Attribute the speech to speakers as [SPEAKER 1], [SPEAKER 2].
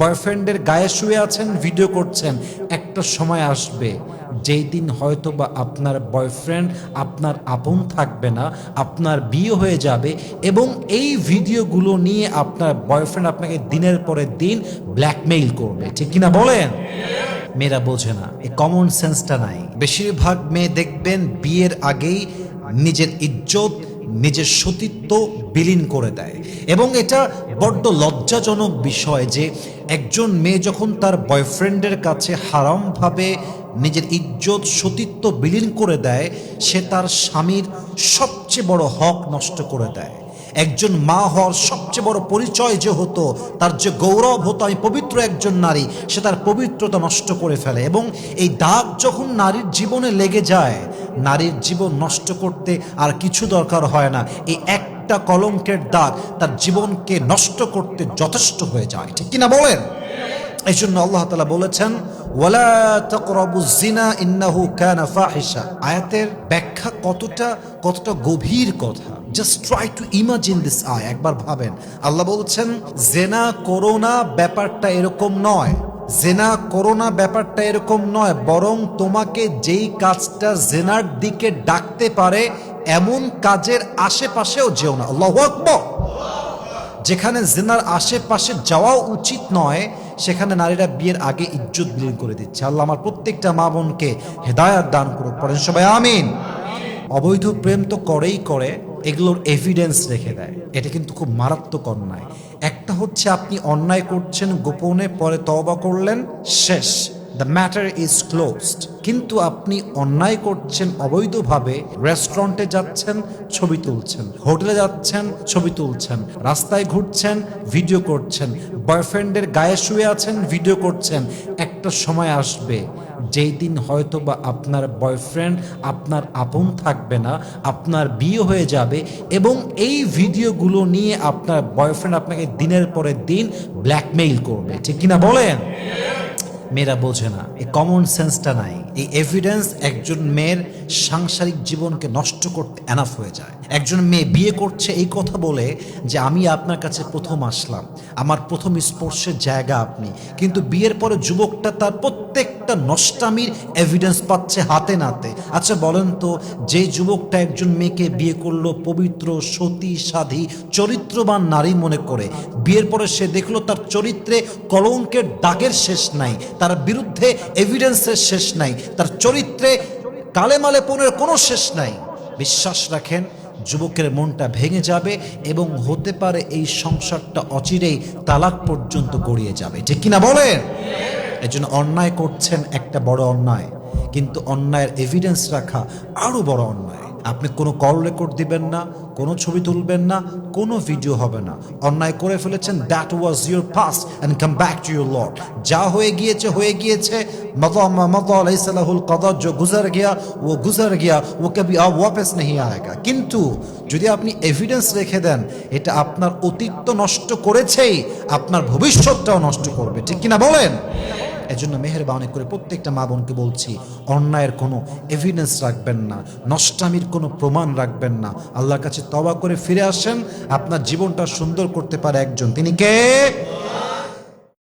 [SPEAKER 1] বয়ফ্রেন্ডের গায়ে শুয়ে আছেন ভিডিও করছেন, একটা সময় আসবে, যেই দিন হয়তো বা আপনার বয়ফ্রেন্ড আপনার আপন থাকবে না, আপনার বিয়ে হয়ে যাবে এবং এই ভিডিওগুলো নিয়ে আপনার বয়ফ্রেন্ড আপনাকে দিনের পরে দিন ব্ল্যাকমেইল করবে। ঠিক কিনা বলেন? মেয়েরা বোঝে না এই কমন সেন্সটা নাই। বেশিরভাগ মেয়ে দেখবেন বিয়ের আগেই নিজের ইজ্জত, নিজের সতীত্ব বিলীন করে দেয়। এবং এটা বড্ড লজ্জাজনক বিষয় যে একজন মেয়ে যখন তার বয়ফ্রেন্ডের কাছে হারামভাবে নিজের ইজ্জত, সতীত্ব বিলীন করে দেয়, সে তার স্বামীর সবচেয়ে বড় হক নষ্ট করে দেয়। একজন মা হওয়ার সবচেয়ে বড় পরিচয় যে হতো, তার যে গৌরব হতো, আমি পবিত্র একজন নারী, সে তার পবিত্রতা নষ্ট করে ফেলে এবং এই দাগ যখন নারীর জীবনে লেগে যায়, নারীর জীবন নষ্ট করতে আর কিছু দরকার হয় না। এই একটা কলঙ্কের দাগ তার জীবনকে নষ্ট করতে যথেষ্ট হয়ে যায়। ঠিক কিনা বলেন? এই জন্য আল্লাহ তালা বলেছেন, ওয়ালা তাকরাবু জিনা ইন্নাহু কানা ফাহিশা। আয়াতের ব্যাখ্যা কতটা কতটা গভীর কথা। Just try to imagine this আয়, একবার ভাবেন। আল্লাহ বলছেন, জেনা করোনা ব্যাপারটা এরকম নয়। জেনা করোনা ব্যাপারটা এরকম নয়, বরং তোমাকে যেই কাজটা জেনার দিকে ডাকতে পারে এমন কাজের আশেপাশেও যেও না। আল্লাহ আকবর। যেখানে জেনার আশেপাশে যাওয়াও উচিত নয়, সেখানে নারীরা বিয়ের আগে ইজ্জত বিলীন করে দিচ্ছে। আল্লাহ আমার প্রত্যেকটা মা বোনকে হেদায়াত দান করুক, পড়েন সবাই, আমিন। অবৈধ প্রেম তো করেই করে, এগুলোর এভিডেন্স রেখে দেয়। এটা কিন্তু খুব মারাত্মক অন্যায়। একটা হচ্ছে আপনি অন্যায় করছেন, গোপনে পরে তওবা করলেন, শেষ। দ্য ম্যাটার ইজ ক্লোজড কিন্তু আপনি অন্যায় করছেন অবৈধভাবে রেস্টুরেন্টে যাচ্ছেন, ছবি তুলছেন হোটেলে যাচ্ছেন, ছবি তুলছেন, রাস্তায় ঘুরছেন ভিডিও করছেন বয়ফ্রেন্ডের গায়ে শুয়ে আছেন ভিডিও করছেন, একটা সময় আসবে, যেই দিন হয়তো বা আপনার বয়ফ্রেন্ড আপনার আপন থাকবে না, আপনার বিয়ে হয়ে যাবে এবং এই ভিডিওগুলো নিয়ে আপনার বয়ফ্রেন্ড আপনাকে দিনের পরে দিন ব্ল্যাকমেইল করবে। ঠিক কিনা বলেন? মেয়েরা বোঝে না। এই কমন সেন্সটা নাই। এই এভিডেন্স একজন মেয়ের সাংসারিক জীবনকে নষ্ট করতে এনাফ হয়ে যায়। একজন মেয়ে বিয়ে করছে এই কথা বলে যে আমি আপনার কাছে প্রথম আসলাম। আমার প্রথম স্পর্শের জায়গা আপনি। কিন্তু বিয়ের পরে যুবকটা তার প্রত্যেকটা নষ্টামির এভিডেন্স পাচ্ছে হাতে নাতে। আচ্ছা বলেন তো, যে যুবকটা একজন মেয়েকে বিয়ে করল পবিত্র, সতী, সাধী, চরিত্রবান নারী মনে করে, বিয়ের পরে সে দেখল তার চরিত্রে কলঙ্কের দাগের শেষ নাই, তার বিরুদ্ধে এভিডেন্সের শেষ নাই, তার চরিত্রে কালেমালে পনেরো কোনো শেষ নাই। বিশ্বাস রাখেন যুবকের মনটা ভেঙে যাবে এবং হতে পারে এই সংসারটা অচিরেই তালাক পর্যন্ত গড়িয়ে যাবে। ঠিক কিনা বলেন? এই জন্য অন্যায় করছেন একটা বড় অন্যায়, কিন্তু অন্যায়ের এভিডেন্স রাখা আরও বড় অন্যায়। আপনি কোনো কল রেকর্ড দিবেন না, কোনো ছবি তুলবেন না, কোনো ভিডিও হবে না। অন্যায় করে ফেলেছেন that was your first and come back to your lord যা হয়ে গিয়েছে হয়ে গিয়েছে। মদাহুল কদর গুজার গিয়া, ও গুজার গিয়া, ও কবি আ ওয়াপেস নেই আয়েগা। কিন্তু যদি আপনি এভিডেন্স রেখে দেন, এটা আপনার অতীত তো নষ্ট করেছেই, আপনার ভবিষ্যৎটাও নষ্ট করবে। ঠিক কিনা বলেন? এজন্য অনেক করে প্রত্যেকটা মা বোনকে বলছি, অন্যায়ের কোনো এভিডেন্স রাখবেন না, নষ্টামির কোনো প্রমাণ রাখবেন না। আল্লাহর কাছে তবা করে ফিরে আসেন, আপনার জীবনটা সুন্দর করতে পারে একজন। তিনি কে?